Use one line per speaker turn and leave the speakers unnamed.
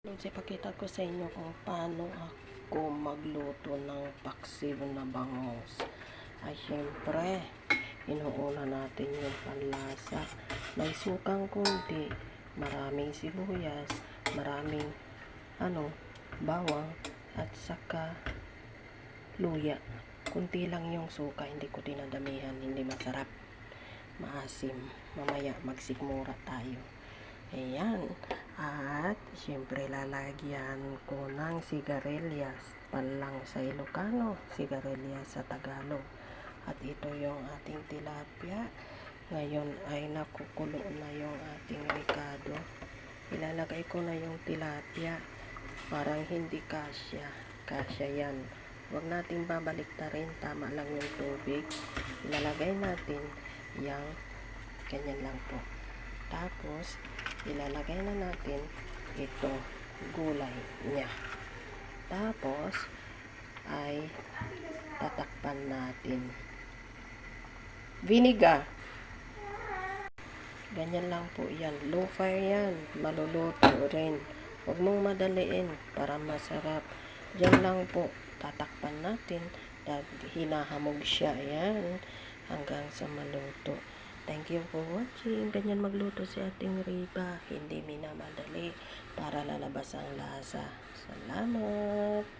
Lods, ipakita ko sa inyo kung paano ako magluto ng paksiw na bangos. Ay, syempre, inuuna natin yung panlasa. May sukang kunti, maraming sibuyas, maraming, ano, bawang, at saka luya. Kunti lang yung suka, hindi ko dinadamihan, hindi masarap. Maasim. Mamaya magsikmura tayo. Ayan. At, syempre, lalagyan ko ng sigarilyas. Palang sa Ilocano, sigarilyas sa Tagalog. At ito yung ating tilapia. Ngayon ay nakukulo na yung ating ricado. Ilalagay ko na yung tilapia. Parang hindi kasya. Kasya yan. Huwag natin babalik rin. Tama lang yung tubig. Ilalagay natin yung ganyan lang po. Tapos, ilalagay na natin ito, gulay niya. Tapos, ay tatakpan natin. Vinegar. Ganyan lang po yan. Low fire yan. Maluluto rin. Huwag mong madaliin para masarap. Diyan lang po. Tatakpan natin. At hinahamog siya. Ayan. Hanggang sa maluto. Thank you for watching. Ganyan magluto si ating Riba. Hindi minamadali para lalabas ang lasa. Salamat.